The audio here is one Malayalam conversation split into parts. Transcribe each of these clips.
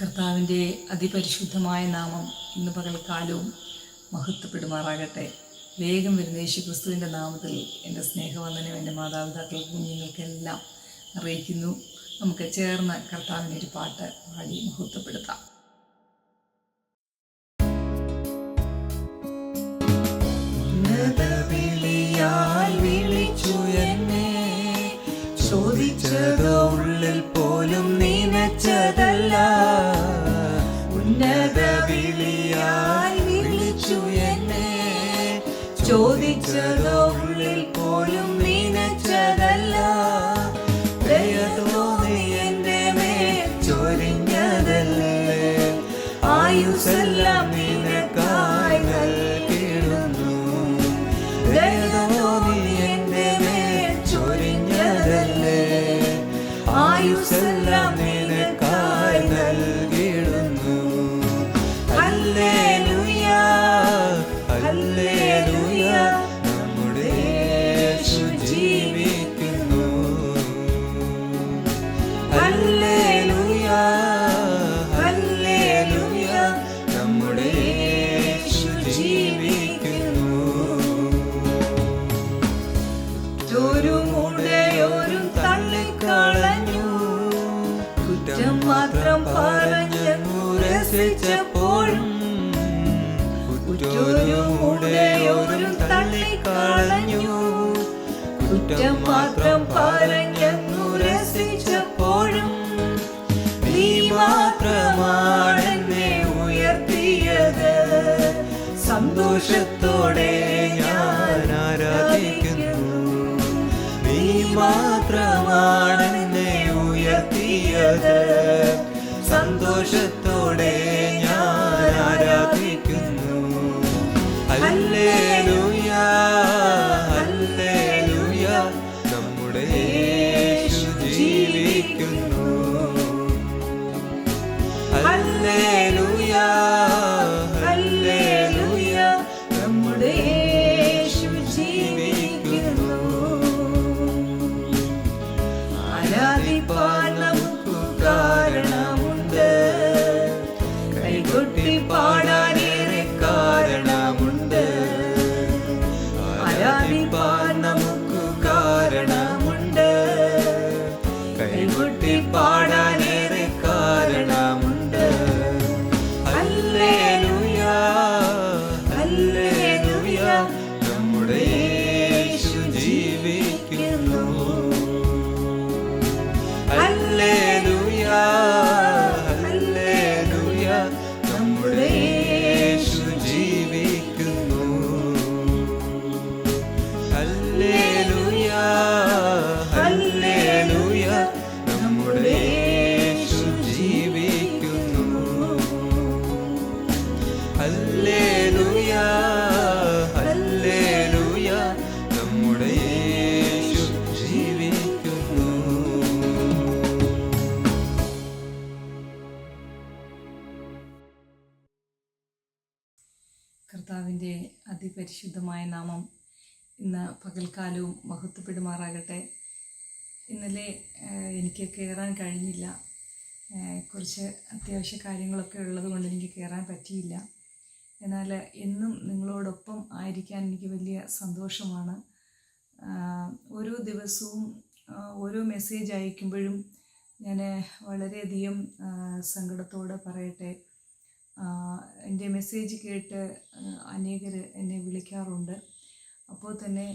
കർത്താവിന്റെ അതിപരിശുദ്ധമായ നാമം ഇന്ന് പകൽക്കാലവും മഹത്വപ്പെടുമാറാകട്ടെ. വേഗം വരുന്ന യേശു ക്രിസ്തുവിന്റെ നാമത്തിൽ എന്റെ സ്നേഹവന്ദനം എന്റെ മാതാപിതാക്കൾ കുഞ്ഞുങ്ങൾക്കെല്ലാം അറിയിക്കുന്നു. നമുക്ക് ചേർന്ന് കർത്താവിന്റെ ഒരു പാട്ട് പാടി മഹത്വപ്പെടുത്താം. തള്ളിക്കളഞ്ഞു കുറ്റം മാത്രം പറഞ്ഞു രസിച്ചപ്പോഴും നീ മാത്രമാണെന്നെ ഉയർത്തിയത്. സന്തോഷത്തോടെ ഞാൻ ആരാധിക്കുന്നു. നീ മാത്രമാണെന്നെ ഉയർത്തിയത്. സന്തോഷത്തോടെ Yeah. പകൽക്കാലവും മഹത്വപ്പെടുമാറാകട്ടെ. ഇന്നലെ എനിക്ക് കയറാൻ കഴിഞ്ഞില്ല. കുറച്ച് അത്യാവശ്യ കാര്യങ്ങളൊക്കെ ഉള്ളത് കൊണ്ട് എനിക്ക് കയറാൻ പറ്റിയില്ല. എന്നാൽ എന്നും നിങ്ങളോടൊപ്പം ആയിരിക്കാൻ എനിക്ക് വലിയ സന്തോഷമാണ്. ഓരോ ദിവസവും ഓരോ മെസ്സേജ് അയക്കുമ്പോഴും ഞാൻ വളരെയധികം സങ്കടത്തോടെ പറയട്ടെ. എന്റെ മെസ്സേജ് കേട്ട് അനേകർ എന്നെ വിളിക്കാറുണ്ട്. അപ്പോൾ തന്നെ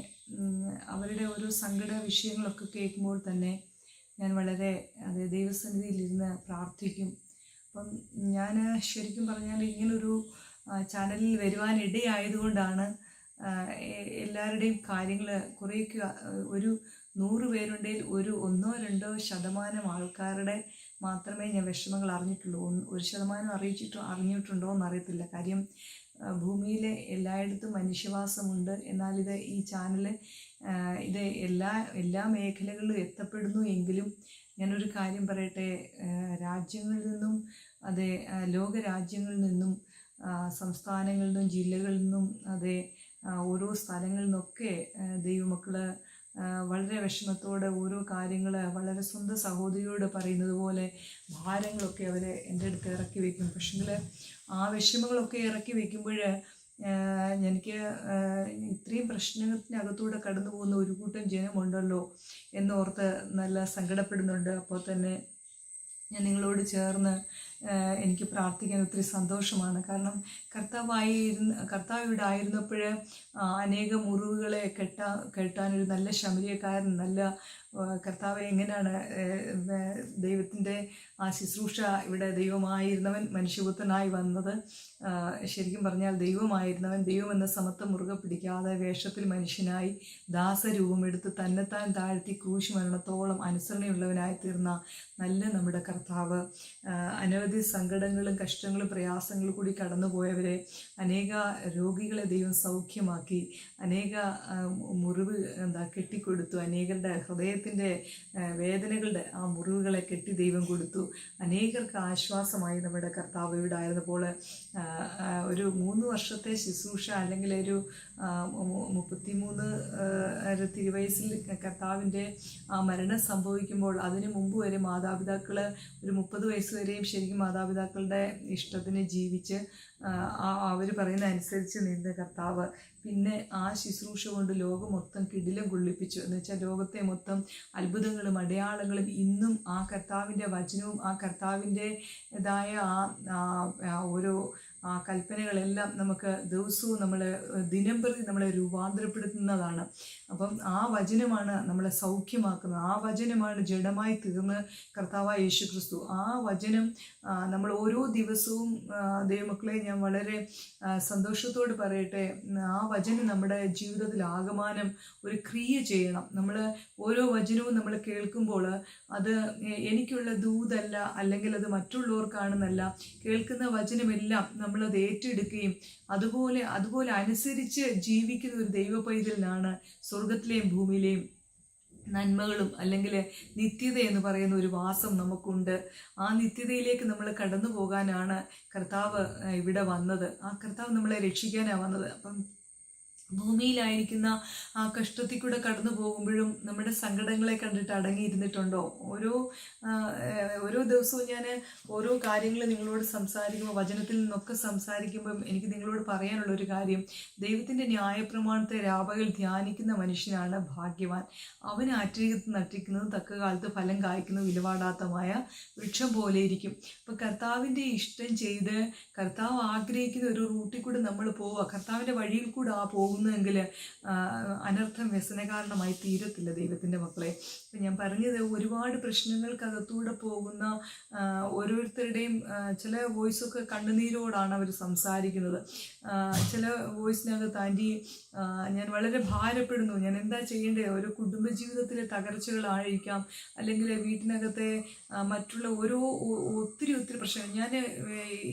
അവരുടെ ഓരോ സങ്കട വിഷയങ്ങളൊക്കെ കേൾക്കുമ്പോൾ തന്നെ ഞാൻ വളരെ അത് ദൈവസന്നിധിയിലിരുന്ന് പ്രാർത്ഥിക്കും. അപ്പം ഞാൻ ശരിക്കും പറഞ്ഞാൽ ഇങ്ങനൊരു ചാനലിൽ എ- എല്ലാവരുടെയും കാര്യങ്ങൾ കുറേയൊക്കെ ഒരു നൂറ് പേരുണ്ടെങ്കിൽ ഒരു ഒന്നോ രണ്ടോ ശതമാനം ആൾക്കാരുടെ മാത്രമേ ഞാൻ വിഷമങ്ങൾ അറിഞ്ഞിട്ടുള്ളൂ. ഒരു ശതമാനം അറിയിച്ചിട്ടോ അറിഞ്ഞിട്ടുണ്ടോ എന്നറിയത്തില്ല കാര്യം ഭൂമിയിലെ എല്ലായിടത്തും മനുഷ്യവാസമുണ്ട്. എന്നാൽ ഇത് ഈ ചാനൽ ഇത് എല്ലാ എല്ലാ മേഖലകളിലും എത്തപ്പെടുന്നു എങ്കിലും ഞാനൊരു കാര്യം പറയട്ടെ രാജ്യങ്ങളിൽ നിന്നും അതെ ലോകരാജ്യങ്ങളിൽ ലോക രാജ്യങ്ങളിൽ നിന്നും സംസ്ഥാനങ്ങളിൽ നിന്നും ജില്ലകളിൽ നിന്നും അതെ ഓരോ സ്ഥലങ്ങളിൽ നിന്നൊക്കെ ദൈവമക്കൾ വളരെ വിഷമത്തോടെ ഓരോ കാര്യങ്ങൾ വളരെ സ്വന്തം സഹോദരിയോട് പറയുന്നത് പോലെ ഭാരങ്ങളൊക്കെ അവർ എന്റെ അടുത്ത് ഇറക്കി വയ്ക്കും പക്ഷെങ്കിൽ ആ വിഷമങ്ങളൊക്കെ ഇറക്കി വയ്ക്കുമ്പോൾ എനിക്ക് ഇത്രയും പ്രശ്നത്തിനകത്തൂടെ കടന്നു പോകുന്ന ഒരു കൂട്ടം ജനമുണ്ടല്ലോ എന്നോർത്ത് നല്ല സങ്കടപ്പെടുന്നുണ്ട്. അപ്പോൾ തന്നെ ഞാൻ നിങ്ങളോട് ചേർന്ന് എനിക്ക് പ്രാർത്ഥിക്കാൻ ഒത്തിരി സന്തോഷമാണ്. കാരണം കർത്താവായിരുന്ന കർത്താവ് ഇവിടെ ആയിരുന്നപ്പോൾ അനേക മുറിവുകളെ കെട്ടാ കെട്ടാനൊരു നല്ല ശമരിയക്കാരൻ നല്ല കർത്താവ് എങ്ങനെയാണ് ദൈവത്തിന്റെ ആ ശുശ്രൂഷ ഇവിടെ ദൈവമായിരുന്നവൻ മനുഷ്യപുത്രനായി വന്നത്? ശരിക്കും പറഞ്ഞാൽ ദൈവമായിരുന്നവൻ ദൈവം എന്ന സമത്വം മുറുകെ പിടിക്കാതെ വേഷത്തിൽ മനുഷ്യനായി ദാസരൂപമെടുത്ത് തന്നെത്താൻ താഴ്ത്തി ക്രൂശ് മരണത്തോളം അനുസരണയുള്ളവനായി തീർന്ന നല്ല നമ്മുടെ കർത്താവ്. ആ, അനവധി സങ്കടങ്ങളും കഷ്ടങ്ങളും പ്രയാസങ്ങളും കൂടി കടന്നുപോയവരെ അനേക രോഗികളെ ദൈവം സൗഖ്യമാക്കി അനേക മുറിവ് എന്താ കെട്ടിക്കൊടുത്തു അനേകരുടെ ഹൃദയത്തിന്റെ വേദനകളുടെ ആ മുറിവുകളെ കെട്ടി ദൈവം കൊടുത്തു. അനേകർക്ക് ആശ്വാസമായി നമ്മുടെ കർത്താവ് ഇവിടെ ആയിരുന്നപ്പോൾ ഒരു മൂന്ന് വർഷത്തെ ശുശ്രൂഷ അല്ലെങ്കിൽ ഒരു മുപ്പത്തിമൂന്ന് തിരുവയസ്സിൽ കർത്താവിന്റെ ആ മരണം സംഭവിക്കുമ്പോൾ അതിനു മുമ്പ് വരെ മാതാപിതാക്കൾ ഒരു മുപ്പത് വയസ്സ് വരെയും ശരിക്കും മാതാപിതാക്കളുടെ ഇഷ്ടത്തിന് ജീവിച്ച് അവർ പറയുന്ന അനുസരിച്ച് നീന്ത കർത്താവ്. പിന്നെ ആ ശുശ്രൂഷ കൊണ്ട് ലോകം മൊത്തം കിടിലം കൊള്ളിപ്പിച്ചു. എന്ന് വെച്ചാൽ ലോകത്തെ മൊത്തം അത്ഭുതങ്ങളും അടയാളങ്ങളും ഇന്നും ആ കർത്താവിന്റെ വചനവും ആ കർത്താവിന്റെതായ ആ ഓരോ ആ കൽപ്പനകളെല്ലാം നമുക്ക് ദിവസവും നമ്മൾ ദിനംപ്രതി നമ്മളെ രൂപാന്തരപ്പെടുത്തുന്നതാണ്. അപ്പം ആ വചനമാണ് നമ്മളെ സൗഖ്യമാക്കുന്നത്. ആ വചനമാണ് ജഡമായി തീർന്ന് കർത്താവായ യേശു ക്രിസ്തു ആ വചനം നമ്മൾ ഓരോ ദിവസവും ദൈവമക്കളെ ഞാൻ വളരെ സന്തോഷത്തോട് പറയട്ടെ ആ വചനം നമ്മുടെ ജീവിതത്തിൽ ആകമാനം ഒരു ക്രിയ ചെയ്യണം. നമ്മൾ ഓരോ വചനവും നമ്മൾ കേൾക്കുമ്പോൾ അത് എനിക്കുള്ള ദൂതല്ല അല്ലെങ്കിൽ അത് മറ്റുള്ളവർക്കാണെന്നല്ല കേൾക്കുന്ന വചനമെല്ലാം നമ്മളത് ഏറ്റെടുക്കുകയും അതുപോലെ അതുപോലെ അനുസരിച്ച് ജീവിക്കുന്ന ഒരു ദൈവ പൈതലിനാണ് സ്വർഗത്തിലെയും ഭൂമിയിലെയും നന്മകളും അല്ലെങ്കിൽ നിത്യത എന്ന് പറയുന്ന ഒരു വാസം നമുക്കുണ്ട്. ആ നിത്യതയിലേക്ക് നമ്മൾ കടന്നു പോകാനാണ് കർത്താവ് ഇവിടെ വന്നത്. ആ കർത്താവ് നമ്മളെ രക്ഷിക്കാനാണ് വന്നത്. അപ്പം ഭൂമിയിലായിരിക്കുന്ന ആ കഷ്ടത്തിൽ കൂടെ കടന്നു പോകുമ്പോഴും നമ്മുടെ സങ്കടങ്ങളെ കണ്ടിട്ട് അടങ്ങിയിരുന്നിട്ടുണ്ടോ? ഓരോ ഓരോ ദിവസവും ഞാൻ ഓരോ കാര്യങ്ങൾ നിങ്ങളോട് സംസാരിക്കുമ്പോൾ വചനത്തിൽ നിന്നൊക്കെ സംസാരിക്കുമ്പം എനിക്ക് നിങ്ങളോട് പറയാനുള്ള ഒരു കാര്യം ദൈവത്തിന്റെ ന്യായപ്രമാണത്തെ രാപകൽ ധ്യാനിക്കുന്ന മനുഷ്യനാണ് ഭാഗ്യവാൻ. അവൻ ആറ്റിരികത്ത് നട്ടിക്കുന്നത് തക്ക കാലത്ത് ഫലം കായ്ക്കുന്ന വിലപാടാത്തമായ വൃക്ഷം പോലെ ഇരിക്കും. അപ്പം കർത്താവിന്റെ ഇഷ്ടം ചെയ്ത് കർത്താവ് ആഗ്രഹിക്കുന്ന ഒരു റൂട്ടിൽ കൂടെ നമ്മൾ പോവുക കർത്താവിന്റെ വഴിയിൽ കൂടെ ആ പോകുന്നതെങ്കിൽ അനർത്ഥം വ്യസനകാരണമായി തീരത്തില്ല ദൈവത്തിന്റെ മക്കളെ. ഇപ്പം ഞാൻ പറഞ്ഞത് ഒരുപാട് പ്രശ്നങ്ങൾക്കകത്തൂടെ പോകുന്ന ഓരോരുത്തരുടെയും ചില വോയിസൊക്കെ കണ്ണുനീരോടാണ് അവർ സംസാരിക്കുന്നത്. ചില വോയിസിനകത്ത് ആന്റി ഞാൻ വളരെ ഭാരപ്പെടുന്നു. ഞാൻ എന്താ ചെയ്യേണ്ടത് ഒരു കുടുംബജീവിതത്തിലെ തകർച്ചകളായിരിക്കാം. അല്ലെങ്കിൽ വീട്ടിനകത്തെ മറ്റുള്ള ഓരോ ഒത്തിരി ഒത്തിരി പ്രശ്നങ്ങൾ. ഞാൻ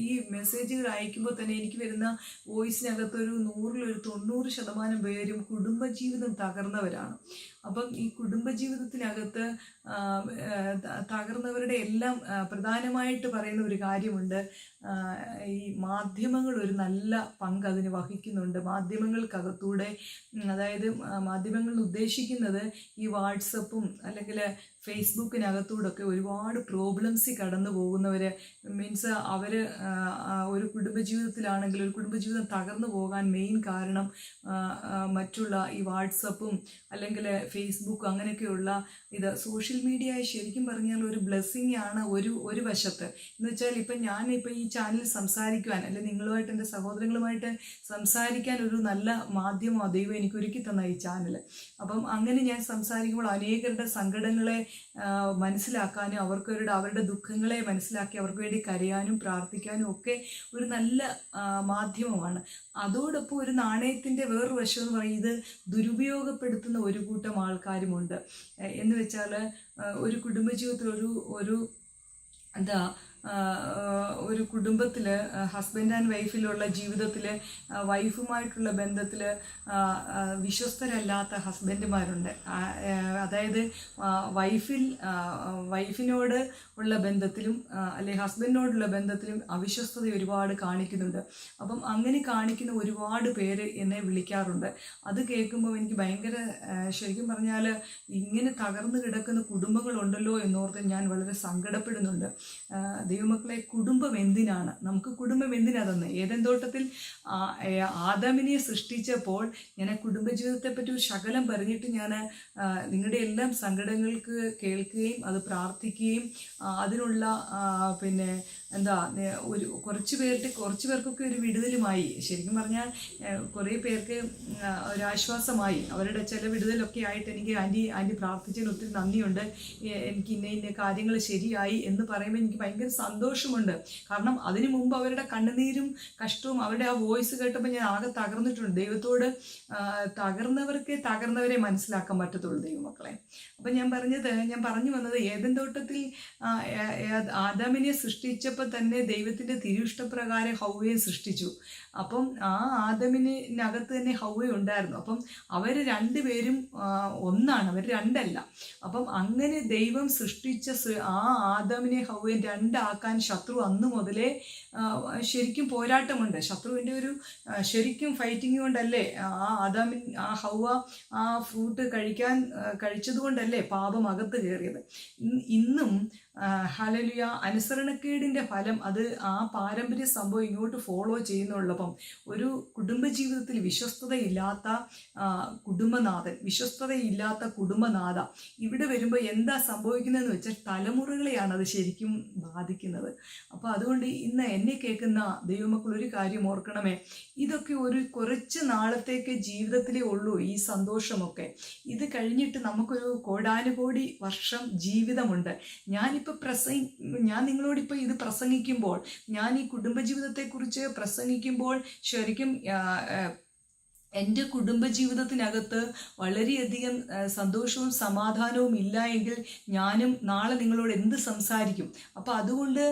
ഈ മെസ്സേജുകൾ അയക്കുമ്പോൾ തന്നെ എനിക്ക് വരുന്ന വോയിസിനകത്ത് ഒരു നൂറിലൊരു തൊണ്ണൂറ് ശതമാനം പേരും കുടുംബജീവിതം തകർന്നവരാണ്. അപ്പം ഈ കുടുംബജീവിതത്തിനകത്ത് തകർന്നവരുടെ എല്ലാം പ്രധാനമായിട്ട് പറയുന്ന ഒരു കാര്യമുണ്ട്. ഈ മാധ്യമങ്ങൾ ഒരു നല്ല പങ്ക് അതിന് വഹിക്കുന്നുണ്ട്. മാധ്യമങ്ങൾക്കകത്തൂടെ അതായത് മാധ്യമങ്ങൾ ഉദ്ദേശിക്കുന്നത് ഈ വാട്സപ്പും അല്ലെങ്കിൽ ഫേസ്ബുക്കിനകത്തൂടൊക്കെ ഒരുപാട് പ്രോബ്ലംസ് കടന്നു പോകുന്നവർ മീൻസ് അവർ ഒരു കുടുംബജീവിതത്തിലാണെങ്കിൽ ഒരു കുടുംബജീവിതം തകർന്നു പോകാൻ മെയിൻ കാരണം മറ്റുള്ള ഈ വാട്സപ്പും അല്ലെങ്കിൽ ഫേസ്ബുക്കും അങ്ങനെയൊക്കെയുള്ള ഇത് സോഷ്യൽ മീഡിയ ശരിക്കും പറഞ്ഞാൽ ഒരു ബ്ലെസ്സിങ് ആണ് ഒരു ഒരു വശത്ത്. എന്ന് വെച്ചാൽ ഇപ്പം ഞാൻ ഇപ്പം ഈ ചാനൽ സംസാരിക്കുവാൻ അല്ലെങ്കിൽ നിങ്ങളുമായിട്ട് എന്റെ സഹോദരങ്ങളുമായിട്ട് സംസാരിക്കാൻ ഒരു നല്ല മാധ്യമം ദൈവം എനിക്ക് ഒരുക്കി തന്ന ഈ ചാനൽ അപ്പം അങ്ങനെ ഞാൻ സംസാരിക്കുമ്പോൾ അനേകരുടെ സങ്കടങ്ങളെ മനസ്സിലാക്കാനും അവർക്കവരുടെ അവരുടെ ദുഃഖങ്ങളെ മനസ്സിലാക്കി അവർക്ക് വേണ്ടി കരയാനും പ്രാർത്ഥിക്കാനും ഒക്കെ ഒരു നല്ല മാധ്യമമാണ്. അതോടൊപ്പം ഒരു നാണയത്തിന്റെ വേറൊരു വശം എന്ന് പറയുന്നത് ഇത് ദുരുപയോഗപ്പെടുത്തുന്ന ഒരു കൂട്ടം ആൾക്കാരുമുണ്ട്. എന്ന് വെച്ചാൽ ഒരു കുടുംബജീവിതത്തിൽ ഒരു ഒരു എന്താ ഒരു കുടുംബത്തിൽ ഹസ്ബൻഡ് ആൻഡ് വൈഫിലുള്ള ജീവിതത്തിൽ വൈഫുമായിട്ടുള്ള ബന്ധത്തിൽ വിശ്വസ്തരല്ലാത്ത ഹസ്ബൻഡുമാരുണ്ട് അതായത് വൈഫിൽ വൈഫിനോട് ഉള്ള ബന്ധത്തിലും അല്ലെ ഹസ്ബൻഡിനോടുള്ള ബന്ധത്തിലും അവിശ്വസ്തത ഒരുപാട് കാണിക്കുന്നുണ്ട്. അപ്പം അങ്ങനെ കാണിക്കുന്ന ഒരുപാട് പേര് എന്നെ വിളിക്കാറുണ്ട്. അത് കേൾക്കുമ്പോൾ എനിക്ക് ഭയങ്കര ശരിക്കും പറഞ്ഞാൽ ഇങ്ങനെ തകർന്നു കിടക്കുന്ന കുടുംബങ്ങളുണ്ടല്ലോ എന്നോർത്ത് ഞാൻ വളരെ സങ്കടപ്പെടുന്നുണ്ട്. ദൈവമക്കളെ കുടുംബം എന്തിനാണ്? നമുക്ക് കുടുംബം എന്തിനാ തന്നെ? ഏതൻ തോട്ടത്തിൽ ആദാമിനെ സൃഷ്ടിച്ചപ്പോൾ ഞാൻ കുടുംബജീവിതത്തെ പറ്റി ഒരു ശകലം പറഞ്ഞിട്ട് ഞാൻ നിങ്ങളുടെ എല്ലാം സങ്കടങ്ങൾക്ക് കേൾക്കുകയും അത് പ്രാർത്ഥിക്കുകയും അതിനുള്ള പിന്നെ എന്താ ഒരു കുറച്ച് പേർക്ക് കുറച്ച് പേർക്കൊക്കെ ഒരു വിടുതലുമായി. ശരിക്കും പറഞ്ഞാൽ കുറേ പേർക്ക് ഒരാശ്വാസമായി. അവരുടെ ചില വിടുതലൊക്കെ ആയിട്ട് എനിക്ക് ആന്റി ആന്റി പ്രാർത്ഥിച്ചതിന് ഒത്തിരി നന്ദിയുണ്ട്. എനിക്ക് ഇന്ന ഇന്ന കാര്യങ്ങൾ ശരിയായി എന്ന് പറയുമ്പോൾ എനിക്ക് ഭയങ്കര സന്തോഷമുണ്ട്. കാരണം അതിനു മുമ്പ് അവരുടെ കണ്ണുനീരും കഷ്ടവും അവരുടെ ആ വോയിസ് കേട്ടപ്പോൾ ഞാൻ ആകെ തകർന്നിട്ടുണ്ട്. ദൈവത്തോട് തകർന്നവർക്ക് തകർന്നവരെ മനസ്സിലാക്കാൻ പറ്റത്തുള്ളൂ ദൈവമക്കളെ. അപ്പം ഞാൻ പറഞ്ഞത് ഞാൻ പറഞ്ഞു വന്നത് ഏതൻ തോട്ടത്തിൽ ആ, ഏ- ഏ- ആദാമിനെ സൃഷ്ടിച്ചപ്പോൾ തന്നെ ദൈവത്തിന്റെ തിരുഷ്ടപ്രകാരം ഹൗവയെ സൃഷ്ടിച്ചു. അപ്പം ആ ആദമിനകത്ത് തന്നെ ഹൗവ ഉണ്ടായിരുന്നു. അപ്പം അവർ രണ്ടുപേരും ഒന്നാണ്. അവർ രണ്ടല്ല. അപ്പം അങ്ങനെ ദൈവം സൃഷ്ടിച്ച ആ ആദമിനെ ഹൗവയെ രണ്ടാക്കാൻ ശത്രു അന്ന് മുതലേ ശരിക്കും പോരാട്ടമുണ്ട്. ശത്രുവിന്റെ ഒരു ശരിക്കും ഫൈറ്റിംഗ് കൊണ്ടല്ലേ ആ ആദാമിൻ ആ ഹൗവ ആ ഫ്രൂട്ട് കഴിക്കാൻ കഴിച്ചത് കഴിച്ചതുകൊണ്ടല്ലേ പാപം അകത്ത് കയറിയത്. ഇന്ന് ഹലലിയ അനുസരണക്കേടിന്റെ ഫലം അത് ആ പാരമ്പര്യ സംഭവം ഇങ്ങോട്ട് ഫോളോ ചെയ്യുന്നുള്ളപ്പം ഒരു കുടുംബജീവിതത്തിൽ വിശ്വസ്തതയില്ലാത്ത കുടുംബനാഥൻ വിശ്വസ്തതയില്ലാത്ത കുടുംബനാഥ ഇവിടെ വരുമ്പോൾ എന്താ സംഭവിക്കുന്നതെന്ന് വെച്ചാൽ തലമുറകളെയാണ് അത് ശരിക്കും ബാധിക്കുന്നത്. അപ്പോൾ അതുകൊണ്ട് ഇന്ന് എന്നെ കേൾക്കുന്ന ദൈവമക്കൾ ഒരു കാര്യം ഓർക്കണമേ. ഇതൊക്കെ ഒരു കുറച്ച് നാളത്തേക്ക് ജീവിതത്തിലേ ഉള്ളൂ ഈ സന്തോഷമൊക്കെ. ഇത് കഴിഞ്ഞിട്ട് നമുക്കൊരു കോടാനുകോടി വർഷം ജീവിതമുണ്ട്. ഞാനിപ്പോൾ പ്രസംഗി ഞാൻ നിങ്ങളോടിപ്പോൾ ഇത് പ്രസംഗിക്കുമ്പോൾ ഞാൻ ഈ കുടുംബജീവിതത്തെക്കുറിച്ച് പ്രസംഗിക്കുമ്പോൾ ശരിക്കും എന്റെ കുടുംബജീവിതത്തിനകത്ത് വളരെയധികം സന്തോഷവും സമാധാനവും ഇല്ല എങ്കിൽ ഞാനും നാളെ നിങ്ങളോട് എന്ത് സംസാരിക്കും? അപ്പോൾ അതുകൊണ്ട്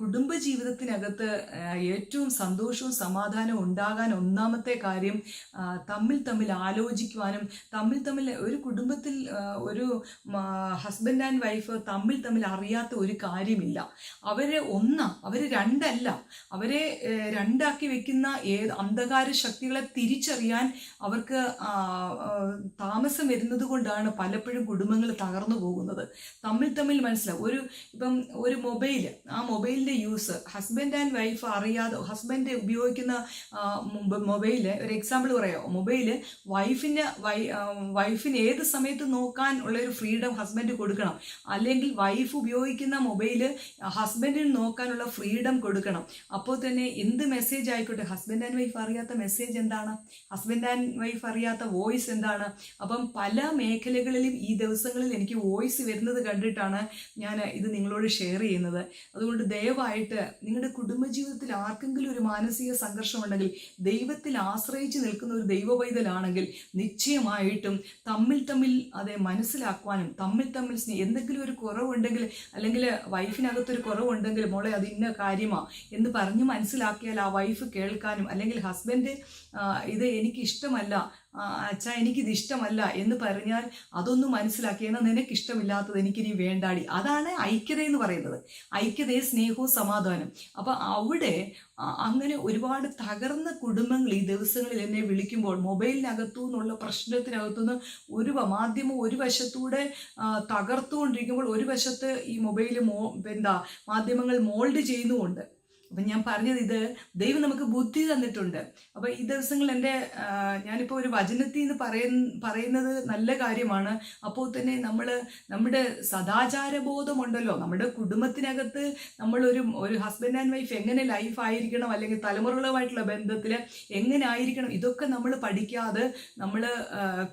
കുടുംബജീവിതത്തിനകത്ത് ഏറ്റവും സന്തോഷവും സമാധാനവും ഉണ്ടാകാൻ ഒന്നാമത്തെ കാര്യം തമ്മിൽ തമ്മിൽ ആലോചിക്കുവാനും തമ്മിൽ തമ്മിൽ ഒരു കുടുംബത്തിൽ ഒരു ഹസ്ബൻഡ് ആൻഡ് വൈഫ് തമ്മിൽ തമ്മിൽ അറിയാത്ത ഒരു കാര്യമില്ല. അവരെ ഒന്നാ അവർ രണ്ടല്ല. അവരെ രണ്ടാക്കി വെക്കുന്ന ഏത് അന്ധകാര ശക്തികളെ തിരിച്ചറിയാൻ അവർക്ക് താമസം വരുന്നത് കൊണ്ടാണ് പലപ്പോഴും കുടുംബങ്ങൾ തകർന്നു പോകുന്നത്. തമ്മിൽ തമ്മിൽ മനസ്സിലാവും. ഒരു ഇപ്പം ഒരു മൊബൈൽ ആ മൊബൈലിന്റെ യൂസ് ഹസ്ബൻഡ് ആൻഡ് വൈഫ് അറിയാതെ ഹസ്ബൻഡ് ഉപയോഗിക്കുന്ന മൊബൈൽ ഒരു എക്സാമ്പിൾ പറയാമോ മൊബൈൽ വൈഫിന് വൈ വൈഫിന് ഏത് സമയത്ത് നോക്കാൻ ഉള്ള ഒരു ഫ്രീഡം ഹസ്ബൻഡ് കൊടുക്കണം. അല്ലെങ്കിൽ വൈഫ് ഉപയോഗിക്കുന്ന മൊബൈൽ ഹസ്ബൻഡിന് നോക്കാനുള്ള ഫ്രീഡം കൊടുക്കണം. അപ്പോൾ തന്നെ എന്ത് മെസ്സേജ് ആയിക്കോട്ടെ ഹസ്ബൻഡ് ആൻഡ് വൈഫ് അറിയാത്ത മെസ്സേജ് എന്താണ്? ഹസ്ബൻഡ് ആൻഡ് വൈഫ് അറിയാത്ത വോയിസ് എന്താണ്? അപ്പം പല മേഖലകളിലും ഈ ദിവസങ്ങളിൽ എനിക്ക് വോയിസ് വരുന്നത് കണ്ടിട്ടാണ് ഞാൻ ഇത് നിങ്ങളോട് ഷെയർ ചെയ്യുന്നത്. അതുകൊണ്ട് ദയവായിട്ട് നിങ്ങളുടെ കുടുംബജീവിതത്തിൽ ആർക്കെങ്കിലും ഒരു മാനസിക സംഘർഷമുണ്ടെങ്കിൽ ദൈവത്തിൽ ആശ്രയിച്ച് നിൽക്കുന്ന ഒരു ദൈവ പൈതലാണെങ്കിൽ നിശ്ചയമായിട്ടും തമ്മിൽ തമ്മിൽ അതെ മനസ്സിലാക്കുവാനും തമ്മിൽ തമ്മിൽ എന്തെങ്കിലും ഒരു കുറവുണ്ടെങ്കിൽ അല്ലെങ്കിൽ വൈഫിനകത്തൊരു കുറവുണ്ടെങ്കിൽ മോളെ അത് ഇന്ന കാര്യമാണ് എന്ന് പറഞ്ഞ് മനസ്സിലാക്കിയാൽ ആ വൈഫ് കേൾക്കാനും അല്ലെങ്കിൽ ഹസ്ബൻഡ് ഇത് എനിക്ക് ഇഷ്ടമല്ല അച്ഛ എനിക്കിത് ഇഷ്ടമല്ല എന്ന് പറഞ്ഞാൽ അതൊന്നും മനസ്സിലാക്കി എന്നാൽ നിനക്ക് ഇഷ്ടമില്ലാത്തത് എനിക്കിനി വേണ്ടാടി. അതാണ് ഐക്യത എന്ന് പറയുന്നത്. ഐക്യതയെ സ്നേഹവും സമാധാനം അപ്പോൾ അവിടെ അങ്ങനെ ഒരുപാട് തകർന്ന കുടുംബങ്ങൾ ഈ ദിവസങ്ങളിൽ എന്നെ വിളിക്കുമ്പോൾ മൊബൈലിനകത്തു നിന്നുള്ള പ്രശ്നത്തിനകത്തുനിന്ന് ഒരു വ- മാധ്യമം ഒരു വശത്തൂടെ തകർത്തുകൊണ്ടിരിക്കുമ്പോൾ ഒരു വശത്ത് ഈ മൊബൈൽ മോ എന്താ മാധ്യമങ്ങൾ മോൾഡ് ചെയ്യുന്നുമുണ്ട് അപ്പം ഞാൻ പറഞ്ഞത് ഇത് ദൈവം നമുക്ക് ബുദ്ധി തന്നിട്ടുണ്ട്. അപ്പോൾ ഈ ദിവസങ്ങൾ എന്റെ ഞാനിപ്പോൾ ഒരു വചനത്തിൽ നിന്ന് പറയുന്ന പറയുന്നത് നല്ല കാര്യമാണ്. അപ്പോൾ തന്നെ നമ്മൾ നമ്മുടെ സദാചാരബോധമുണ്ടല്ലോ. നമ്മുടെ കുടുംബത്തിനകത്ത് നമ്മളൊരു ഒരു ഹസ്ബൻഡ് ആൻഡ് വൈഫ് എങ്ങനെ ലൈഫ് ആയിരിക്കണം അല്ലെങ്കിൽ തലമുറകളുമായിട്ടുള്ള ബന്ധത്തിൽ എങ്ങനെ ആയിരിക്കണം ഇതൊക്കെ നമ്മൾ പഠിക്കാതെ നമ്മൾ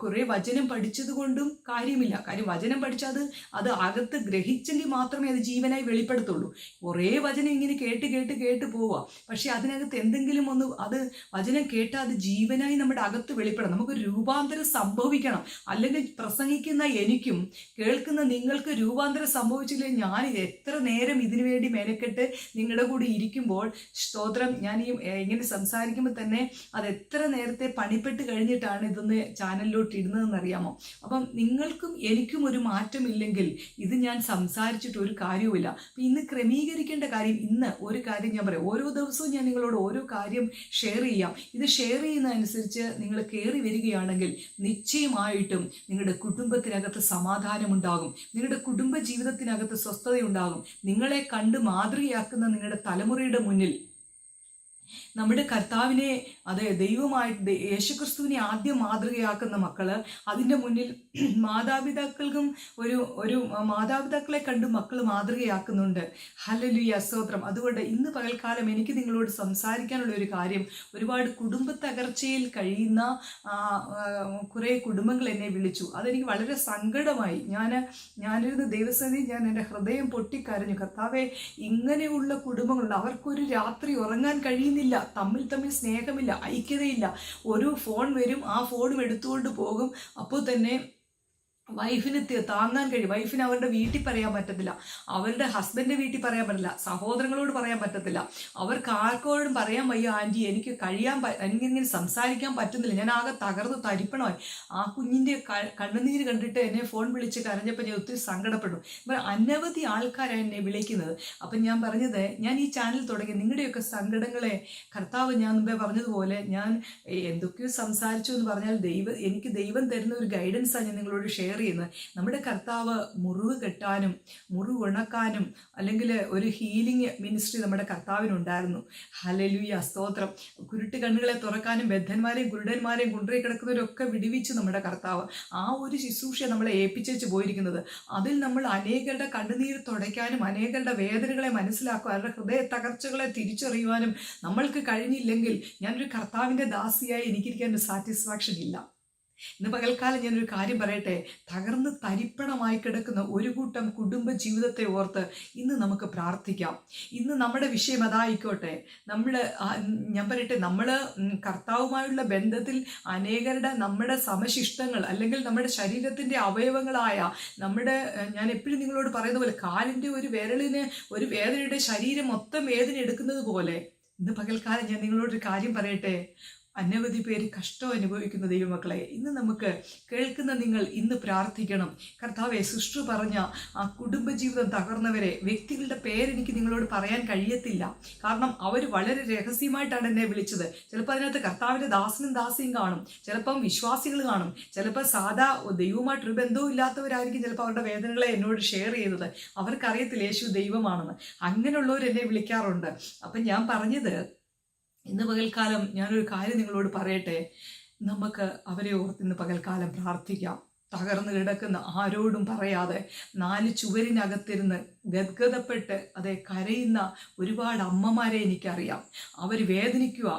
കുറേ വചനം പഠിച്ചത് കൊണ്ടും കാര്യമില്ല. കാര്യം വചനം പഠിച്ചാൽ അത് അത് അകത്ത് ഗ്രഹിച്ചെങ്കിൽ മാത്രമേ അത് ജീവനായി വെളിപ്പെടുത്തുള്ളൂ. കുറേ വചനം ഇങ്ങനെ കേട്ട് കേട്ട് കേട്ട് പോവുക പക്ഷെ അതിനകത്ത് എന്തെങ്കിലും ഒന്ന് അത് വചനം കേട്ടാൽ അത് ജീവനായി നമ്മുടെ അകത്ത് വെളിപ്പെടണം നമുക്ക് രൂപാന്തരം സംഭവിക്കണം. അല്ലെങ്കിൽ പ്രസംഗിക്കുന്ന എനിക്കും കേൾക്കുന്ന നിങ്ങൾക്ക് രൂപാന്തരം സംഭവിച്ചില്ലെങ്കിൽ ഞാൻ എത്ര നേരം ഇതിനു വേണ്ടി മെനക്കെട്ട് നിങ്ങളുടെ കൂടെ ഇരിക്കുമ്പോൾ സ്തോത്രം ഞാൻ ഈ ഇങ്ങനെ സംസാരിക്കുമ്പോൾ തന്നെ അത് എത്ര നേരത്തെ പണിപ്പെട്ട് കഴിഞ്ഞിട്ടാണ് ഇതൊന്ന് ചാനലിലോട്ട് ഇടുന്നതെന്ന് അറിയാമോ അപ്പം നിങ്ങൾക്കും എനിക്കും ഒരു മാറ്റമില്ലെങ്കിൽ ഇത് ഞാൻ സംസാരിച്ചിട്ട് ഒരു കാര്യവുമില്ല. ഇന്ന് ക്രമീകരിക്കേണ്ട കാര്യം ഇന്ന് ഒരു കാര്യം ഞാൻ പറയാം. ഓരോ ദിവസവും ഞാൻ നിങ്ങളോട് ഓരോ കാര്യം ഷെയർ ചെയ്യാം. ഇത് ഷെയർ ചെയ്യുന്നതനുസരിച്ച് നിങ്ങൾ കയറി വരികയാണെങ്കിൽ നിശ്ചയമായിട്ടും നിങ്ങളുടെ കുടുംബത്തിനകത്ത് സമാധാനമുണ്ടാകും. നിങ്ങളുടെ കുടുംബ ജീവിതത്തിനകത്ത് സ്വസ്ഥതയുണ്ടാകും. നിങ്ങളെ കണ്ട് മാതൃകയാക്കുന്ന നിങ്ങളുടെ തലമുറയുടെ മുന്നിൽ നമ്മുടെ കർത്താവിനെ അതെ ദൈവമായിട്ട് യേശുക്രിസ്തുവിനെ ആദ്യം മാതൃകയാക്കുന്ന മക്കൾ അതിന്റെ മുന്നിൽ മാതാപിതാക്കൾക്കും ഒരു ഒരു മാതാപിതാക്കളെ കണ്ട് മക്കൾ മാതൃകയാക്കുന്നുണ്ട്. ഹലലുയ സ്തോത്രം. അതുകൊണ്ട് ഇന്ന് പകൽക്കാലം എനിക്ക് നിങ്ങളോട് സംസാരിക്കാനുള്ള ഒരു കാര്യം ഒരുപാട് കുടുംബ തകർച്ചയിൽ കഴിയുന്ന കുറേ കുടുംബങ്ങൾ എന്നെ വിളിച്ചു. അതെനിക്ക് വളരെ സങ്കടമായി. ഞാൻ ഞാനിരുന്ന് ദൈവസന്ധി ഞാൻ എന്റെ ഹൃദയം പൊട്ടിക്കരഞ്ഞു. കർത്താവെ ഇങ്ങനെയുള്ള കുടുംബങ്ങളുണ്ട്. അവർക്കൊരു രാത്രി ഉറങ്ങാൻ കഴിയുന്നില്ല. തമ്മിൽ തമ്മിൽ സ്നേഹമില്ല ഐക്യതയില്ല. ഒരു ഫോൺ വരും ആ ഫോണും എടുത്തുകൊണ്ട് പോകും. അപ്പോൾ തന്നെ വൈഫിന് താങ്ങാൻ കഴിയും. വൈഫിന് അവരുടെ വീട്ടിൽ പറയാൻ പറ്റത്തില്ല. അവരുടെ ഹസ്ബൻഡ് വീട്ടിൽ പറയാൻ പറ്റില്ല സഹോദരങ്ങളോട് പറയാൻ പറ്റത്തില്ല. അവർക്ക് ആർക്കോടും പറയാൻ വയ്യ ആന്റി എനിക്ക് കഴിയാൻ എനിക്കിങ്ങനെ സംസാരിക്കാൻ പറ്റുന്നില്ല. ഞാൻ ആകെ തകർന്ന് തരിപ്പണമായി. ആ കുഞ്ഞിന്റെ കണ്ണുനീര് കണ്ടിട്ട് എന്നെ ഫോൺ വിളിച്ച് കരഞ്ഞപ്പോൾ ഞാൻ ഒത്തിരി സങ്കടപ്പെട്ടു. ഇപ്പം അനവധി ആൾക്കാരാണ് എന്നെ വിളിക്കുന്നത്. അപ്പം ഞാൻ പറഞ്ഞത് ഞാൻ ഈ ചാനൽ തുടങ്ങി. നിങ്ങളുടെയൊക്കെ സങ്കടങ്ങളെ കർത്താവ് ഞാൻ മുമ്പേ പറഞ്ഞതുപോലെ ഞാൻ എന്തൊക്കെയോ സംസാരിച്ചു എന്ന് പറഞ്ഞാൽ ദൈവം എനിക്ക് ദൈവം തരുന്ന ഒരു ഗൈഡൻസാണ് ഞാൻ നിങ്ങളോട് ഷെയർ ചെയ്യുന്നത്. നമ്മുടെ കർത്താവ് മുറിവ് കെട്ടാനും മുറിവ് ഉണക്കാനും അല്ലെങ്കിൽ ഒരു ഹീലിംഗ് മിനിസ്ട്രി നമ്മുടെ കർത്താവിനുണ്ടായിരുന്നു. ഹലലുയ സ്തോത്രം. കുരുട്ട് കണ്ണുകളെ തുറക്കാനും ബദ്ധന്മാരെയും കുരുടന്മാരെയും കുണ്ടറി കിടക്കുന്നവരൊക്കെ വിടിവിച്ച് നമ്മുടെ കർത്താവ് ആ ഒരു ശുശ്രൂഷ നമ്മളെ ഏൽപ്പിച്ചേച്ച് പോയിരിക്കുന്നത്. അതിൽ നമ്മൾ അനേകരുടെ കണ്ണുനീർ തുടയ്ക്കാനും അനേകരുടെ വേദനകളെ മനസ്സിലാക്കുവാനും അവരുടെ ഹൃദയ തകർച്ചകളെ തിരിച്ചറിയുവാനും നമ്മൾക്ക് കഴിഞ്ഞില്ലെങ്കിൽ ഞാനൊരു കർത്താവിന്റെ ദാസിയായി എനിക്കിരിക്കാൻ ഒരു സാറ്റിസ്ഫാക്ഷൻ ഇല്ല. ഇന്ന് പകൽക്കാലം ഞാനൊരു കാര്യം പറയട്ടെ? തകർന്ന് തരിപ്പണമായി കിടക്കുന്ന ഒരു കൂട്ടം കുടുംബ ജീവിതത്തെ ഓർത്ത് ഇന്ന് നമുക്ക് പ്രാർത്ഥിക്കാം. ഇന്ന് നമ്മുടെ വിഷയം അതായിക്കോട്ടെ. നമ്മൾ ഞാൻ പറയട്ടെ നമ്മൾ കർത്താവുമായുള്ള ബന്ധത്തിൽ അനേകരുടെ നമ്മുടെ സമശിഷ്ടങ്ങൾ അല്ലെങ്കിൽ നമ്മുടെ ശരീരത്തിന്റെ അവയവങ്ങളായ നമ്മുടെ ഞാൻ എപ്പോഴും നിങ്ങളോട് പറയുന്ന പോലെ കാലിന്റെ ഒരു വിരലിന് ഒരു വേദനയുടെ ശരീരം മൊത്തം വേദന എടുക്കുന്നത് പോലെ ഇന്ന് പകൽക്കാലം ഞാൻ നിങ്ങളോടൊരു കാര്യം പറയട്ടെ? അനവധി പേര് കഷ്ടം അനുഭവിക്കുന്ന ദൈവമക്കളെ ഇന്ന് നമുക്ക് കേൾക്കുന്ന നിങ്ങൾ ഇന്ന് പ്രാർത്ഥിക്കണം. കർത്താവെ സൃഷ്ടു പറഞ്ഞ ആ കുടുംബജീവിതം തകർന്നവരെ വ്യക്തികളുടെ പേരെനിക്ക് നിങ്ങളോട് പറയാൻ കഴിയത്തില്ല. കാരണം അവർ വളരെ രഹസ്യമായിട്ടാണ് എന്നെ വിളിച്ചത്. ചിലപ്പോൾ അതിനകത്ത് കർത്താവിന്റെ ദാസനും ദാസിയും കാണും. ചിലപ്പം വിശ്വാസികൾ കാണും. ചിലപ്പോൾ സാധാ ദൈവമായിട്ടൊരു ബന്ധവും ഇല്ലാത്തവരായിരിക്കും ചിലപ്പോൾ അവരുടെ വേദനകളെ എന്നോട് ഷെയർ ചെയ്തത്. അവർക്കറിയത്തില്ല യേശു ദൈവമാണെന്ന്. അങ്ങനെയുള്ളവർ എന്നെ വിളിക്കാറുണ്ട്. അപ്പം ഞാൻ പറഞ്ഞത് ഇന്ന് പകൽക്കാലം ഞാനൊരു കാര്യം നിങ്ങളോട് പറയട്ടെ? നമുക്ക് അവരെ ഓർത്ത് ഇന്ന് പകൽക്കാലം പ്രാർത്ഥിക്കാം. തകർന്നു കിടക്കുന്ന ആരോടും പറയാതെ നാല് ചുവരിനകത്തിരുന്ന് ഗദ്ഗതപ്പെട്ട് അതെ കരയുന്ന ഒരുപാട് അമ്മമാരെ എനിക്കറിയാം. അവർ വേദനിക്കുക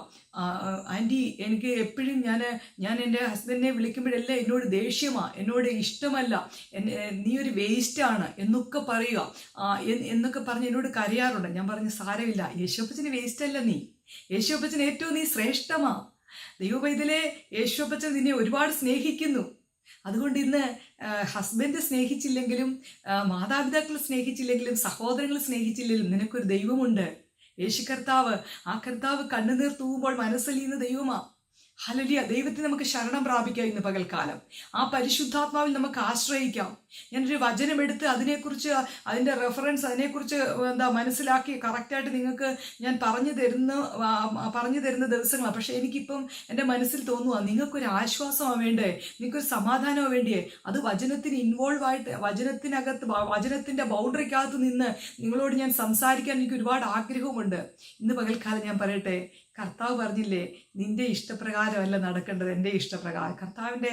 ആന്റി എനിക്ക് എപ്പോഴും ഞാൻ ഞാൻ എന്റെ ഹസ്ബൻഡിനെ വിളിക്കുമ്പോഴെല്ലാം എന്നോട് ദേഷ്യമാണ് എന്നോട് ഇഷ്ടമല്ല. നീ ഒരു വേസ്റ്റാണ് എന്നൊക്കെ പറയുക എന്നൊക്കെ പറഞ്ഞ് എന്നോട് കരയാറുണ്ട്. ഞാൻ പറഞ്ഞു സാരമില്ല. യേശോപ്പച്ചന് വേസ്റ്റല്ല നീ. യേശോപ്പച്ചൻ ഏറ്റവും നീ ശ്രേഷ്ഠമാ. ദൈവവൈദ്യലെ യേശുപ്പച്ചൻ നിന്നെ ഒരുപാട് സ്നേഹിക്കുന്നു. അതുകൊണ്ട് ഇന്ന് ഹസ്ബൻഡ് സ്നേഹിച്ചില്ലെങ്കിലും മാതാപിതാക്കൾ സ്നേഹിച്ചില്ലെങ്കിലും സഹോദരങ്ങൾ സ്നേഹിച്ചില്ലെങ്കിലും നിനക്കൊരു ദൈവമുണ്ട്. യേശു കർത്താവ് ആ കർത്താവ് കണ്ണുനീർ തൂവുമ്പോൾ മനസ്സലിയുന്ന ദൈവമാ. ഹലലിയ ദൈവത്തെ നമുക്ക് ശരണം പ്രാപിക്കാം ഇന്ന് പകൽക്കാലം. ആ പരിശുദ്ധാത്മാവിൽ നമുക്ക് ആശ്രയിക്കാം. ഞാനൊരു വചനമെടുത്ത് അതിനെക്കുറിച്ച് അതിന്റെ റെഫറൻസ് അതിനെക്കുറിച്ച് എന്താ മനസ്സിലാക്കി കറക്റ്റായിട്ട് നിങ്ങൾക്ക് ഞാൻ പറഞ്ഞു തരുന്ന പറഞ്ഞു തരുന്ന ദിവസങ്ങളാണ്. പക്ഷേ എനിക്കിപ്പം എന്റെ മനസ്സിൽ തോന്നുക നിങ്ങൾക്കൊരു ആശ്വാസമാണ് വേണ്ടേ? നിങ്ങൾക്കൊരു സമാധാനമാണ് വേണ്ടിയേ? അത് വചനത്തിന് ഇൻവോൾവ് ആയിട്ട് വചനത്തിനകത്ത് വചനത്തിന്റെ ബൗണ്ടറിക്കകത്ത് നിന്ന് നിങ്ങളോട് ഞാൻ സംസാരിക്കാൻ എനിക്ക് ഒരുപാട് ആഗ്രഹമുണ്ട് ഇന്ന് പകൽക്കാലം ഞാൻ പറയട്ടെ കർത്താവ് പറഞ്ഞില്ലേ നിന്റെ ഇഷ്ടപ്രകാരമല്ല നടക്കേണ്ടത് എന്റെ ഇഷ്ടപ്രകാരം. കർത്താവിന്റെ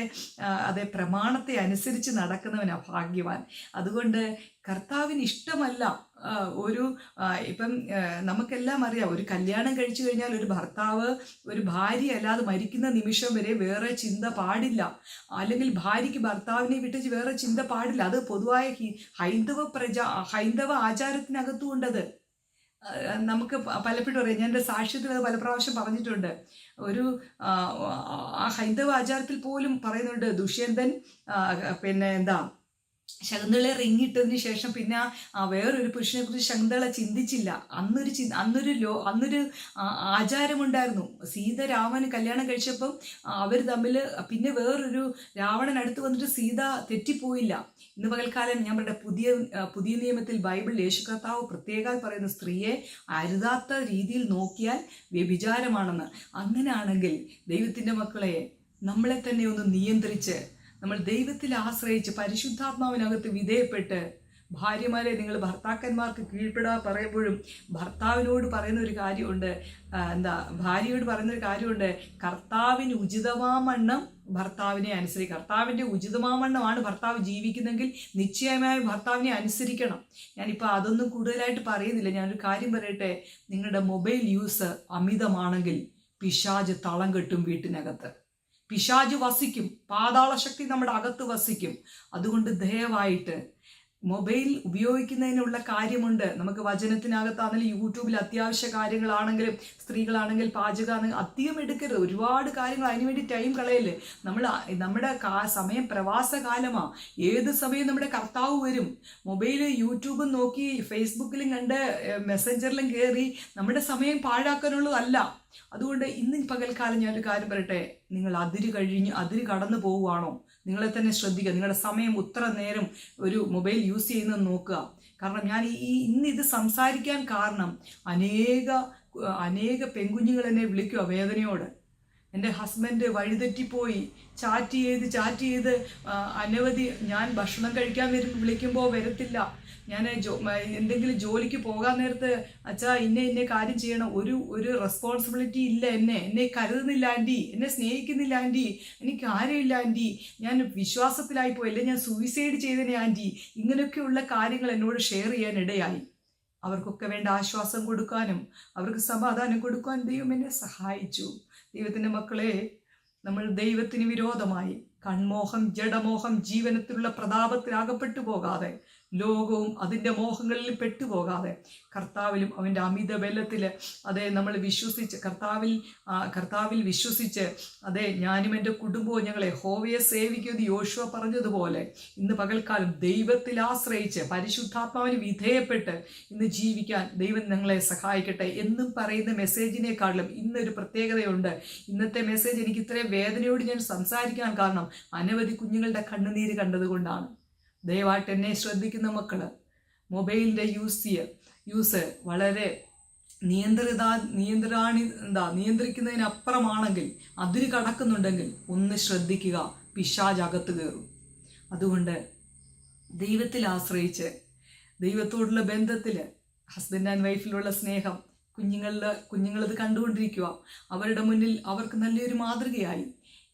അതേ പ്രമാണത്തെ അനുസരിച്ച് നടക്കുന്നവനാ ഭാഗ്യവാൻ. അതുകൊണ്ട് കർത്താവിന് ഇഷ്ടമല്ല ഒരു ഇപ്പം നമുക്കെല്ലാം അറിയാം ഒരു കല്യാണം കഴിച്ചു കഴിഞ്ഞാൽ ഒരു ഭർത്താവ് ഒരു ഭാര്യ അല്ലാതെ മരിക്കുന്ന നിമിഷം വരെ വേറെ ചിന്ത പാടില്ല. അല്ലെങ്കിൽ ഭാര്യയ്ക്ക് ഭർത്താവിനെ വിട്ട് വേറെ ചിന്ത പാടില്ല. അത് പൊതുവായ ഹൈന്ദവ പ്രജ ഹൈന്ദവ ആചാരത്തിനകത്തുകൊണ്ടത്. നമുക്ക് പലപ്പോഴും അറിയാം ഞാൻ എന്റെ സാക്ഷ്യത്തിൽ അത് പല പ്രാവശ്യം പറഞ്ഞിട്ടുണ്ട്. ഒരു ആ ഹൈന്ദവ ആചാരത്തിൽ പോലും പറയുന്നുണ്ട് ദുഷ്യന്തൻ പിന്നെ എന്താ ശകുന്തളയെ റിങ്ങിട്ടതിന് ശേഷം പിന്നെ ആ- വേറൊരു പുരുഷനെ കുറിച്ച് ശകുന്തള ചിന്തിച്ചില്ല. അന്നൊരു ചി അന്നൊരു ലോ അന്നൊരു ആചാരമുണ്ടായിരുന്നു. സീത രാമന് കല്യാണം കഴിച്ചപ്പം അവർ തമ്മിൽ പിന്നെ വേറൊരു രാവണൻ അടുത്ത് വന്നിട്ട് സീത തെറ്റിപ്പോയില്ല. ഇന്ന് പകൽക്കാലം ഞാൻ പറയുന്ന പുതിയ പുതിയ നിയമത്തിൽ ബൈബിൾ യേശു കർത്താവ് പ്രത്യേകം പറയുന്ന സ്ത്രീയെ അരുതാത്ത രീതിയിൽ നോക്കിയാൽ വ്യഭിചാരമാണെന്ന്. അങ്ങനെയാണെങ്കിൽ ദൈവത്തിന്റെ മക്കളെ നമ്മളെ തന്നെ ഒന്ന് നിയന്ത്രിച്ച് നമ്മൾ ദൈവത്തിൽ ആശ്രയിച്ച് പരിശുദ്ധാത്മാവിനകത്ത് വിധേയപ്പെട്ട് ഭാര്യമാരെ നിങ്ങൾ ഭർത്താക്കന്മാർക്ക് കീഴ്പ്പെടാ പറയുമ്പോഴും ഭർത്താവിനോട് പറയുന്ന ഒരു കാര്യമുണ്ട് എന്താ ഭാര്യയോട് പറയുന്ന ഒരു കാര്യമുണ്ട്. കർത്താവിന് ഉചിതമാമണ്ണം ഭർത്താവിനെ അനുസരിക്കുക കർത്താവിന്റെ ഉചിതമാമണ്ണമാണ് ഭർത്താവ് ജീവിക്കുന്നെങ്കിൽ നിശ്ചയമായും ഭർത്താവിനെ അനുസരിക്കണം. ഞാനിപ്പോൾ അതൊന്നും കൂടുതലായിട്ട് പറയുന്നില്ല. ഞാനൊരു കാര്യം പറയട്ടെ. നിങ്ങളുടെ മൊബൈൽ യൂസ് അമിതമാണെങ്കിൽ പിശാജ് തളം കെട്ടും വീട്ടിനകത്ത്. പിശാജ് വസിക്കും. പാതാള ശക്തി നമ്മുടെ അകത്ത് വസിക്കും. അതുകൊണ്ട് ദയവായിട്ട് മൊബൈൽ ഉപയോഗിക്കുന്നതിനുള്ള കാര്യമുണ്ട്. നമുക്ക് വചനത്തിനകത്താണെങ്കിലും യൂട്യൂബിൽ അത്യാവശ്യ കാര്യങ്ങളാണെങ്കിലും സ്ത്രീകളാണെങ്കിൽ പാചകമാണെങ്കിൽ അധികം എടുക്കരുത്. ഒരുപാട് കാര്യങ്ങൾ അതിനുവേണ്ടി ടൈം കളയൽ നമ്മൾ നമ്മുടെ സമയം പ്രവാസകാലമാണ് ഏത് സമയം നമ്മുടെ കർത്താവ് വരും? മൊബൈൽ യൂട്യൂബും നോക്കി ഫേസ്ബുക്കിലും കണ്ട് മെസ്സഞ്ചറിലും കയറി നമ്മുടെ സമയം പാഴാക്കാനുള്ളതല്ല അതുകൊണ്ട് ഇന്ന് പകൽക്കാലം ഞാനൊരു കാര്യം പറയട്ടെ. നിങ്ങൾ അതിര് കഴിഞ്ഞ് അതിര് കടന്നു പോവുകയാണോ? നിങ്ങളെ തന്നെ ശ്രദ്ധിക്കുക. നിങ്ങളുടെ സമയം ഉത്ര നേരം ഒരു മൊബൈൽ യൂസ് ചെയ്യുന്നത് നോക്കുക. കാരണം ഞാൻ ഈ ഇന്ന് ഇത് സംസാരിക്കാൻ കാരണം അനേക അനേക പെൺകുഞ്ഞുങ്ങൾ എന്നെ വിളിക്കുക വേദനയോട്. എന്റെ ഹസ്ബൻഡ് വഴിതെറ്റിപ്പോയി. ചാറ്റ് ചെയ്ത് ചാറ്റ് ചെയ്ത് അനവധി ഞാൻ ഭക്ഷണം കഴിക്കാൻ വരും വിളിക്കുമ്പോൾ വരത്തില്ല. ഞാൻ ജോ എന്തെങ്കിലും ജോലിക്ക് പോകാൻ നേരത്ത് അച്ഛാ ഇന്ന ഇന്ന കാര്യം ചെയ്യണം. ഒരു ഒരു റെസ്പോൺസിബിലിറ്റി ഇല്ല എന്നെ. എന്നെ കരുതുന്നില്ല ആന്റി എന്നെ സ്നേഹിക്കുന്നില്ല ആന്റി എനിക്ക് ആരുമില്ല ആന്റി ഞാൻ വിശ്വാസത്തിലായി പോയല്ലേ ഞാൻ സൂയിസൈഡ് ചെയ്തതിനെ ആന്റി ഇങ്ങനെയൊക്കെയുള്ള കാര്യങ്ങൾ എന്നോട് ഷെയർ ചെയ്യാൻ ഇടയായി. അവർക്കൊക്കെ വേണ്ട ആശ്വാസം കൊടുക്കാനും അവർക്ക് സമാധാനം കൊടുക്കാൻ ദൈവം എന്നെ സഹായിച്ചു. ദൈവത്തിന്റെ മക്കളെ നമ്മൾ ദൈവത്തിന് വിരോധമായി കൺമോഹം ജഡമോഹം ജീവനത്തിലുള്ള പ്രതാപത്തിലാകപ്പെട്ടു പോകാതെ ലോകവും അതിന്റെ മോഹങ്ങളിൽ പെട്ടുപോകാതെ കർത്താവിലും അവന്റെ അമിത ബലത്തിൽ അതെ നമ്മൾ വിശ്വസിച്ച് കർത്താവിൽ കർത്താവിൽ വിശ്വസിച്ച് അതെ ഞാനും എന്റെ കുടുംബവും ഞങ്ങളെ ഹോവയെ സേവിക്കുന്നത് യോശുവ പറഞ്ഞതുപോലെ ഇന്ന് പകൽക്കാലം ദൈവത്തിൽ ആശ്രയിച്ച് പരിശുദ്ധാത്മാവിന് വിധേയപ്പെട്ട് ഇന്ന് ജീവിക്കാൻ ദൈവം ഞങ്ങളെ സഹായിക്കട്ടെ എന്നും പറയുന്ന മെസ്സേജിനേക്കാളും ഇന്നൊരു പ്രത്യേകതയുണ്ട്. ഇന്നത്തെ മെസ്സേജ് എനിക്ക് ഇത്രയും വേദനയോട് ഞാൻ സംസാരിക്കാൻ കാരണം അനവധി കുഞ്ഞുങ്ങളുടെ കണ്ണുനീര് കണ്ടതുകൊണ്ടാണ്. ദയവായിട്ട് എന്നെ ശ്രദ്ധിക്കുന്ന മക്കൾ മൊബൈലിന്റെ യൂസ് യൂസ് വളരെ നിയന്ത്രിത നിയന്ത്രണി എന്താ നിയന്ത്രിക്കുന്നതിനപ്പുറമാണെങ്കിൽ അതിര് കടക്കുന്നുണ്ടെങ്കിൽ ഒന്ന് ശ്രദ്ധിക്കുക പിശാജ് അകത്ത് കയറും അതുകൊണ്ട് ദൈവത്തിൽ ആശ്രയിച്ച് ദൈവത്തോടുള്ള ബന്ധത്തിൽ ഹസ്ബൻഡ് ആൻഡ് വൈഫിലുള്ള സ്നേഹം കുഞ്ഞുങ്ങളുടെ കുഞ്ഞുങ്ങളത് കണ്ടുകൊണ്ടിരിക്കുക അവരുടെ മുന്നിൽ അവർക്ക് നല്ലൊരു മാതൃകയായി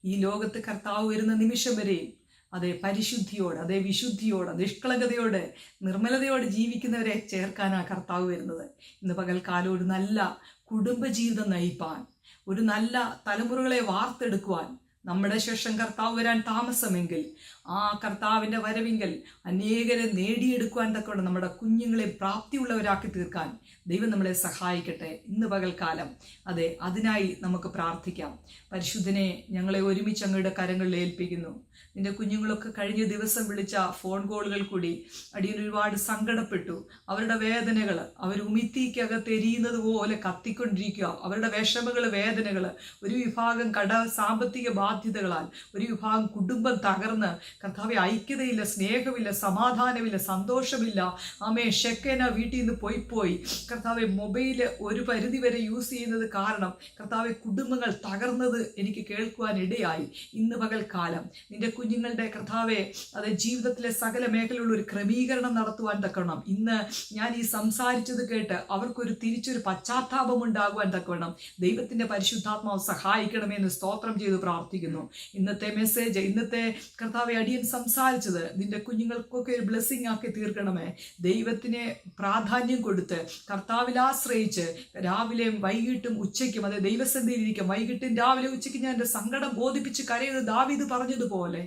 ഈ ലോകത്ത് കർത്താവ് വരുന്ന നിമിഷം വരെയും അതെ പരിശുദ്ധിയോട് അതേ വിശുദ്ധിയോട് നിഷ്കളങ്കതയോട് നിർമ്മലതയോട് ജീവിക്കുന്നവരെ ചേർക്കാനാണ് കർത്താവ് വരുന്നത്. ഇന്ന് പകൽക്കാലം ഒരു നല്ല കുടുംബജീവിതം നയിപ്പാൻ ഒരു നല്ല തലമുറകളെ വാർത്തെടുക്കുവാൻ നമ്മുടെ ശേഷം കർത്താവ് വരാൻ താമസമെങ്കിൽ ആ കർത്താവിന്റെ വരവിങ്കൽ അനേകരെ നേടിയെടുക്കുവാൻ തക്കോടെ നമ്മുടെ കുഞ്ഞുങ്ങളെ പ്രാപ്തിയുള്ളവരാക്കി തീർക്കാൻ ദൈവം നമ്മളെ സഹായിക്കട്ടെ. ഇന്ന് പകൽക്കാലം അതെ അതിനായി നമുക്ക് പ്രാർത്ഥിക്കാം. പരിശുദ്ധനെ ഞങ്ങളെ ഒരുമിച്ച് അങ്ങയുടെ കരങ്ങളിൽ ഏൽപ്പിക്കുന്നു. നിന്റെ കുഞ്ഞുങ്ങളൊക്കെ കഴിഞ്ഞ ദിവസം വിളിച്ച ഫോൺ കോളുകൾ കൂടി അടിയൻ ഒരുപാട് സങ്കടപ്പെട്ടു. അവരുടെ വേദനകൾ അവർ ഉമിത്തിക്കകത്ത് എരിയുന്നത് പോലെ കത്തിക്കൊണ്ടിരിക്കുക. അവരുടെ വിഷമങ്ങൾ വേദനകൾ ഒരു വിഭാഗം കട സാമ്പത്തിക ബാധ്യതകളാൽ ഒരു വിഭാഗം കുടുംബം തകർന്ന് കർത്താവ് ഐക്യതയില്ല സ്നേഹമില്ല സമാധാനമില്ല സന്തോഷമില്ല. ആമേ ഷെക്കേന വീട്ടിൽ നിന്ന് പോയി പോയി. കർത്താവെ മൊബൈൽ ഒരു പരിധി വരെ യൂസ് ചെയ്യുന്നത് കാരണം കർത്താവെ കുടുംബങ്ങൾ തകർന്നത് എനിക്ക് കേൾക്കുവാൻ ഇടയായി. ഇന്ന് പകൽക്കാലം നിന്റെ കുഞ്ഞുങ്ങളുടെ കർത്താവെ അത് ജീവിതത്തിലെ സകല മേഖലയിലുള്ള ഒരു ക്രമീകരണം നടത്തുവാൻ തക്കണം ഇന്ന് ഞാൻ ഈ സംസാരിച്ചത് കേട്ട് അവർക്കൊരു തിരിച്ചൊരു പശ്ചാത്താപം ഉണ്ടാകുവാൻ തക്കവണം ദൈവത്തിന്റെ പരിശുദ്ധാത്മാവ് സഹായിക്കണമെന്ന് സ്തോത്രം ചെയ്ത് പ്രാർത്ഥിക്കുന്നു. ഇന്നത്തെ മെസ്സേജ് ഇന്നത്തെ കർത്താവെ അടിയൻ സംസാരിച്ചത് നിന്റെ കുഞ്ഞുങ്ങൾക്കൊക്കെ ഒരു ബ്ലെസ്സിങ് ആക്കി തീർക്കണമേ. ദൈവത്തിനെ പ്രാധാന്യം കൊടുത്ത് കർത്താവിൽ ആശ്രയിച്ച് രാവിലെയും വൈകിട്ടും ഉച്ചയ്ക്കും അതെ ദൈവസന്ധിയിലിരിക്കും വൈകിട്ടും രാവിലെ ഉച്ചയ്ക്ക് ഞാൻ എന്റെ സങ്കടം ബോധിപ്പിച്ച് കരയുന്നത് ദാവീദ് പറഞ്ഞതുപോലെ.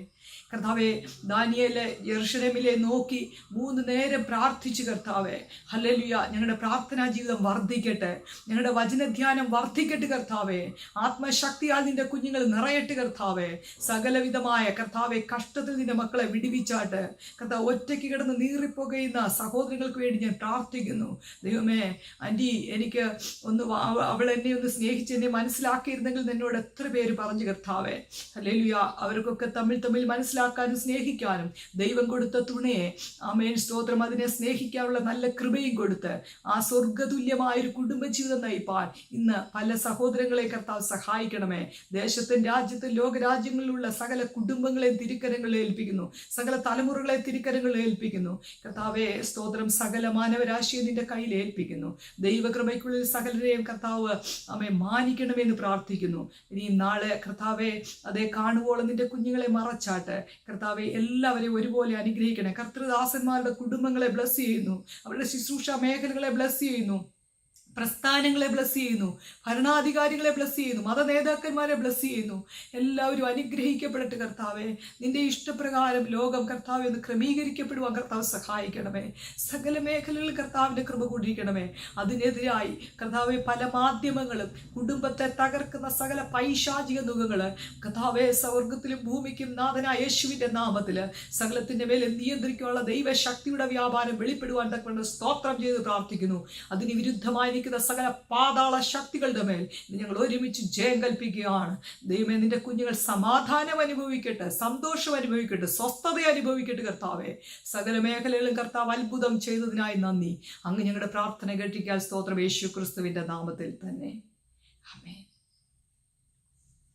കർത്താവെ ദാനിയലെ യെറുഷലേമിലെ നോക്കി മൂന്ന് നേരം പ്രാർത്ഥിച്ചു കർത്താവെ ഹല്ലലുയ ഞങ്ങളുടെ പ്രാർത്ഥനാ ജീവിതം വർദ്ധിക്കട്ടെ ഞങ്ങളുടെ വചനധ്യാനം വർദ്ധിക്കട്ടെ കർത്താവെ ആത്മശക്തിയാൽ നിന്റെ കുഞ്ഞുങ്ങൾ നിറയട്ടെ കർത്താവെ സകലവിധമായ കർത്താവെ കഷ്ടത്തിൽ നിന്റെ മക്കളെ വിടിവിച്ചാട്ട്. കർത്താവ് ഒറ്റയ്ക്ക് കിടന്ന് നീറിപ്പോകുന്ന സഹോദരങ്ങൾക്ക് വേണ്ടി ഞാൻ പ്രാർത്ഥിക്കുന്നു. ദൈവമേ ആന്റി എനിക്ക് ഒന്ന് അവൾ എന്നെ ഒന്ന് സ്നേഹിച്ച് എന്നെ മനസ്സിലാക്കിയിരുന്നെങ്കിൽ എന്നോട് എത്ര പേര് പറഞ്ഞു കർത്താവെ. ഹല്ലേലൂയ അവർക്കൊക്കെ തമ്മിൽ തമ്മിൽ മനസ്സിലാക്കാനും സ്നേഹിക്കാനും ദൈവം കൊടുത്ത തുണയെ ആമേൻ. സ്തോത്രം. അതിനെ സ്നേഹിക്കാനുള്ള നല്ല കൃപയും കൊടുത്ത് ആ സ്വർഗതുല്യമായ ഒരു കുടുംബജീവിതം നയിപ്പാൻ ഇന്ന് പല സഹോദരങ്ങളെ കർത്താവ് സഹായിക്കണമേ. ദേശത്തും രാജ്യത്തും ലോകരാജ്യങ്ങളിലുള്ള സകല കുടുംബങ്ങളെ തിരുക്കരങ്ങളിൽ ഏൽപ്പിക്കുന്നു. സകല തലമുറകളെ തിരുക്കരങ്ങളിൽ ഏൽപ്പിക്കുന്നു. കർത്താവെ സ്തോത്രം. സകല മാനവരാശിയെ നിന്റെ കയ്യിൽ ഏൽപ്പിക്കുന്നു. ദൈവകൃപയ്ക്കുള്ളിൽ സകലരെയും കർത്താവ് അമ്മയെ മാനിക്കണമെന്ന് പ്രാർത്ഥിക്കുന്നു. ഇനി നാളെ കർത്താവെ അതേ കാണുവോളം നിന്റെ കുഞ്ഞുങ്ങളെ മറച്ചാട്ട് കർത്താവെ എല്ലാവരെയും ഒരുപോലെ അനുഗ്രഹിക്കണേ കർത്തൃദാസന്മാരുടെ കുടുംബങ്ങളെ ബ്ലസ് ചെയ്യുന്നു. അവരുടെ ശുശ്രൂഷ മേഖലകളെ ബ്ലസ് ചെയ്യുന്നു. പ്രസ്ഥാനങ്ങളെ ബ്ലസ് ചെയ്യുന്നു ഭരണാധികാരികളെ ബ്ലസ് ചെയ്യുന്നു മത നേതാക്കന്മാരെ ബ്ലസ് ചെയ്യുന്നു. എല്ലാവരും അനുഗ്രഹിക്കപ്പെടട്ടെ കർത്താവെ. നിന്റെ ഇഷ്ടപ്രകാരം ലോകം കർത്താവ് എന്ന് ക്രമീകരിക്കപ്പെടുവാൻ കർത്താവ് സഹായിക്കണമേ. സകല മേഖലകളിൽ കർത്താവിന്റെ കൃപ കൂടിയിരിക്കണമേ. അതിനെതിരായി കർത്താവെ പല മാധ്യമങ്ങളും കുടുംബത്തെ തകർക്കുന്ന സകല പൈശാചിക നുഖങ്ങൾ കർത്താവെ സ്വർഗത്തിലും ഭൂമിക്കും നാഥനായ യേശുവിന്റെ നാമത്തിൽ സകലത്തിന്റെ മേലെ നിയന്ത്രിക്കാനുള്ള ദൈവശക്തിയുടെ വ്യാപാരം വെളിപ്പെടുവാൻ തക്കൊണ്ട് സ്തോത്രം ചെയ്ത് പ്രാർത്ഥിക്കുന്നു. അതിന് വിരുദ്ധമായി നിൽക്കുന്ന സകല പാതാള ശക്തികളുടെ മേൽ ഞങ്ങൾ ഒരുമിച്ച് ജയം കൽപ്പിക്കുകയാണ്. ദൈവമേ നിന്റെ കുഞ്ഞുങ്ങൾ സമാധാനം അനുഭവിക്കട്ടെ സന്തോഷം അനുഭവിക്കട്ടെ സ്വസ്ഥത അനുഭവിക്കട്ടെ കർത്താവെ. സകല മേഖലകളിലും കർത്താവ് അത്ഭുതം ചെയ്തതിനായി നന്ദി. അങ്ങ് ഞങ്ങളുടെ പ്രാർത്ഥന കേട്ടിരിക്കാൻ സ്തോത്രം. യേശു ക്രിസ്തുവിന്റെ നാമത്തിൽ തന്നെ. ആമേൻ.